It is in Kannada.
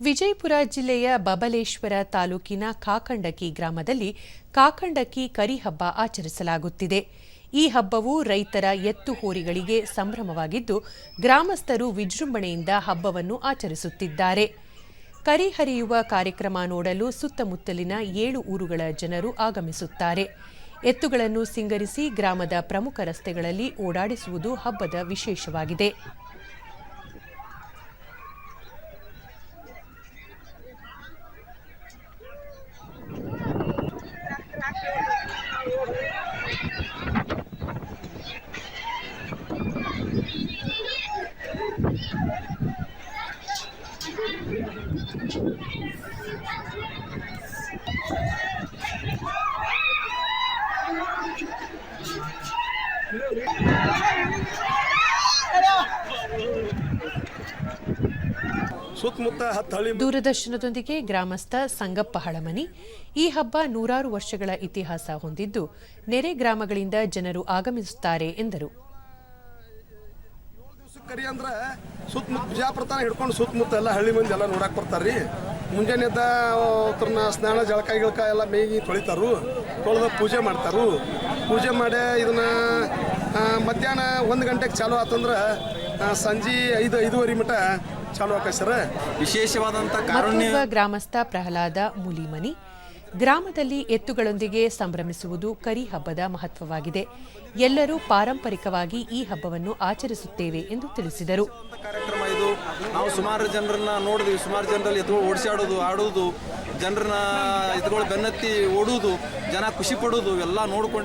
ವಿಜಯಪುರ ಜಿಲ್ಲೆಯ ಬಬಲೇಶ್ವರ ತಾಲೂಕಿನ ಕಾಕಂಡಕಿ ಗ್ರಾಮದಲ್ಲಿ ಕಾಕಂಡಕಿ ಕರಿಹಬ್ಬ ಆಚರಿಸಲಾಗುತ್ತಿದೆ. ಈ ಹಬ್ಬವು ರೈತರ ಎತ್ತು ಹೋರಿಗಳಿಗೆ ಸಂಭ್ರಮವಾಗಿದ್ದು, ಗ್ರಾಮಸ್ಥರು ವಿಜೃಂಭಣೆಯಿಂದ ಹಬ್ಬವನ್ನು ಆಚರಿಸುತ್ತಿದ್ದಾರೆ. ಕರಿ ಹರಿಯುವ ಕಾರ್ಯಕ್ರಮ ನೋಡಲು ಸುತ್ತಮುತ್ತಲಿನ ಏಳು ಊರುಗಳ ಜನರು ಆಗಮಿಸುತ್ತಾರೆ. ಎತ್ತುಗಳನ್ನು ಸಿಂಗರಿಸಿ ಗ್ರಾಮದ ಪ್ರಮುಖ ರಸ್ತೆಗಳಲ್ಲಿ ಓಡಾಡಿಸುವುದು ಹಬ್ಬದ ವಿಶೇಷವಾಗಿದೆ. ದೂರದರ್ಶನದೊಂದಿಗೆ ಗ್ರಾಮಸ್ಥ ಸಂಗಪ್ಪ ಹಳಮನಿ ಈ ಹಬ್ಬ ನೂರಾರು ವರ್ಷಗಳ ಇತಿಹಾಸ ಹೊಂದಿದ್ದು ನೆರೆ ಗ್ರಾಮಗಳಿಂದ ಜನರು ಆಗಮಿಸುತ್ತಾರೆ ಎಂದರು. ಕರಿ ಅಂದ್ರೆ ಸುತ್ತಮುತ್ತ ಬಿಜಾಪುರ ತನ ಹಿಡ್ಕೊಂಡು ಸುತ್ತಮುತ್ತ ಎಲ್ಲ ಹಳ್ಳಿ ಮಂದಿ ಎಲ್ಲ ನೋಡಕ್ ಬರ್ತಾರ್ರಿ. ಮುಂಜಾನೆ ಎದ್ದ ಅವ್ರನ್ನ ಸ್ನಾನ ಜಳಕ ಗಿಳಕ ಎಲ್ಲ ಮೇಗಿ ತೊಳಿತಾರು. ತೊಳೆದ ಪೂಜೆ ಮಾಡ್ತಾರು. ಪೂಜೆ ಮಾಡಿ ಇದನ್ನ ಮಧ್ಯಾಹ್ನ ಒಂದು ಗಂಟೆಗೆ ಚಾಲು ಆತಂದ್ರೆ ಸಂಜಿ ಸಂಜೆ ಐದು ಐದೂವರೆ ಮಟ ಚಾಲು ಆಕ ಸರ್ ವಿಶೇಷವಾದಂಥ ಕಾರುಣ್ಯ ಗ್ರಾಮಸ್ಥ ಪ್ರಹ್ಲಾದ ಮುಲಿಮನಿ ಗ್ರಾಮದಲ್ಲಿ ಎತ್ತುಗಳೊಂದಿಗೆ ಸಂಭ್ರಮಿಸುವುದು ಕರಿ ಹಬ್ಬದ ಮಹತ್ವವಾಗಿದೆ. ಎಲ್ಲರೂ ಪಾರಂಪರಿಕವಾಗಿ ಈ ಹಬ್ಬವನ್ನು ಆಚರಿಸುತ್ತೇವೆ ಎಂದು ತಿಳಿಸಿದರು. ಇದು. ನಾವು ಸುಮಾರು ಜನರನ್ನ ನೋಡಿದ್ವಿ. ಸುಮಾರು ಜನರಲ್ಲಿ ಎತ್ತು ಓಡಿಸಾಡೋದು, ಆಡೋದು, ಜನರನ್ನ ಎತ್ತುಗಳು ಬೆನ್ನತ್ತಿ ಓಡುವುದು, ಜನ ಖುಷಿ ಪಡುವುದು, ಎಲ್ಲ ನೋಡ್ಕೊಂಡು